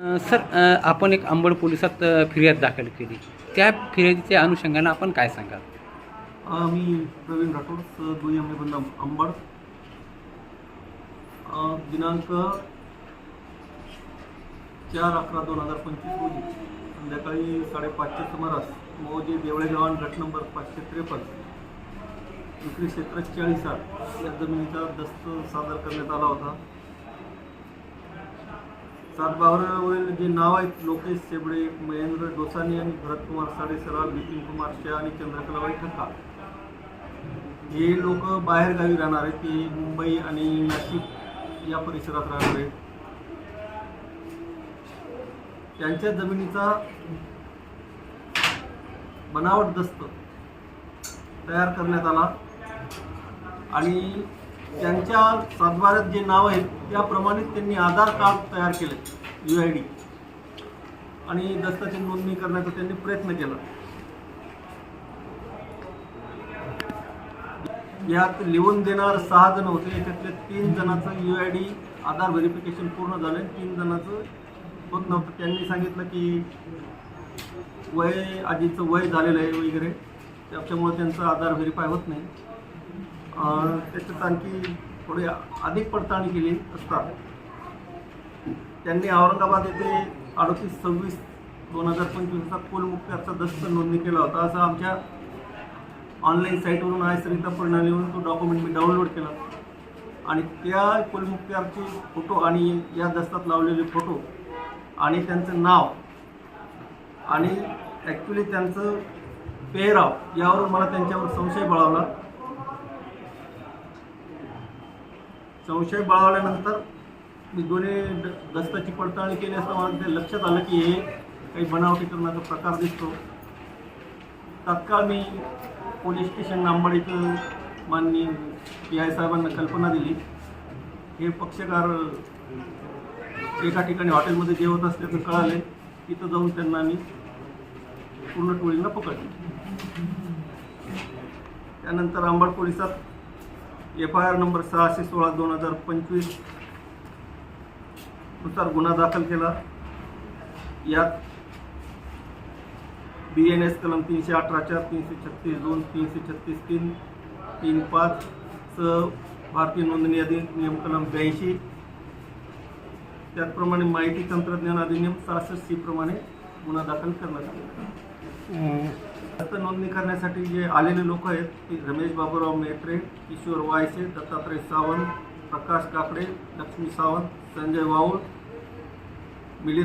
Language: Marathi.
सर आपण एक अंबड पोलिसात फिर्याद दाखल केली. त्या फिर्यादीच्या अनुषंगानं आपण काय सांगाल? मी प्रवीण राठोड स दुय्यम निबंध अंबड. दिनांक चार अकरा दोन हजार पंचवीस रोजी संध्याकाळी साडेपाचच्या सुमारास मौजे देवळे गावान गट नंबर पाचशे त्रेपन्न विक्री क्षेत्र चाळीस आठ या जमिनीचा दस्त सादर करण्यात आला होता. सातबावरावरील जे नाव आहेत लोकेश सेबडे महेंद्र डोसानी आणि भरतकुमार साडेसराल नितीन कुमार शाह आणि चंद्रकलाबाई ठक्का. हे लोक बाहेरगावी राहणार आहेत ते मुंबई आणि नाशिक या परिसरात राहणार आहेत. त्यांच्या जमिनीचा बनावट दस्त तयार करण्यात आला. आणि त्यांच्या सातबाऱ्यात जे नाव आहेत त्याप्रमाणे त्यांनी आधार कार्ड तयार केले यू आय डी आणि दस्ताची नोंदणी करण्याचा त्यांनी प्रयत्न केला. यात लिहून देणार सहा जण होते याच्यातले तीन जणांचं U I D Aadhaar verification पूर्ण झालं. तीन जणांचं होत नव्हतं. त्यांनी सांगितलं की वय आजीचं वय झालेलं आहे वगैरे. त्याच्यामुळे त्यांचं आधार व्हेरीफाय होत नाही. त्याच्यात आणखी थोडी अधिक पडताळणी केली असता त्यांनी औरंगाबाद येथे अडतीस सव्वीस दोन हजार पंचवीसचा कुलमुक्त्याचा दस्त नोंदणी केला होता. असं आमच्या ऑनलाईन साईटवरून आहे सरिता प्रणालीवरून तो डॉक्युमेंट मी डाउनलोड केला. आणि त्या कुलमुक्त्यारचे फोटो आणि या दस्तात लावलेले फोटो आणि त्यांचं नाव आणि ॲक्च्युली त्यांचं पेहराव यावरून मला त्यांच्यावर संशय बळावला संशय बळावल्यानंतर मी दोन्ही द- दस्ताची पडताळणी केली असता मला ते लक्षात आलं की हे काही बनावटी करण्याचा प्रकार दिसतो. तात्काळ मी पोलीस स्टेशन नांबड इथं माननीय पी आय साहेबांना कल्पना दिली. हे पक्षकार एका ठिकाणी हॉटेलमध्ये जेवत असल्याचं कळाले. तिथं जाऊन त्यांना मी पूर्ण टोळींना पकडले. त्यानंतर आंबड पोलिसात एफ आय आर नंबर सहाशे सोळा दोन हजार पंचवीसनुसार गुन्हा दाखल केला. यात बी एन एस कलम तीनशे अठरा चार तीनशे छत्तीस दोन तीनशे छत्तीस तीन तीन पाच सह भारतीय नोंदणी अधिनियम कलम ब्याऐंशी. त्याचप्रमाणे माहिती तंत्रज्ञान अधिनियम सहासष्ट सी प्रमाणे गुन्हा दाखल करण्यात आला. दत्त नोंदणी करण्यासाठी जे आलेले लोक आहेत ते रमेश बाबूराव मेत्रे किशोर वायसे दत्तात्रय सावंत प्रकाश काकडे लक्ष्मी सावंत संजय वाऊळ मिलिंद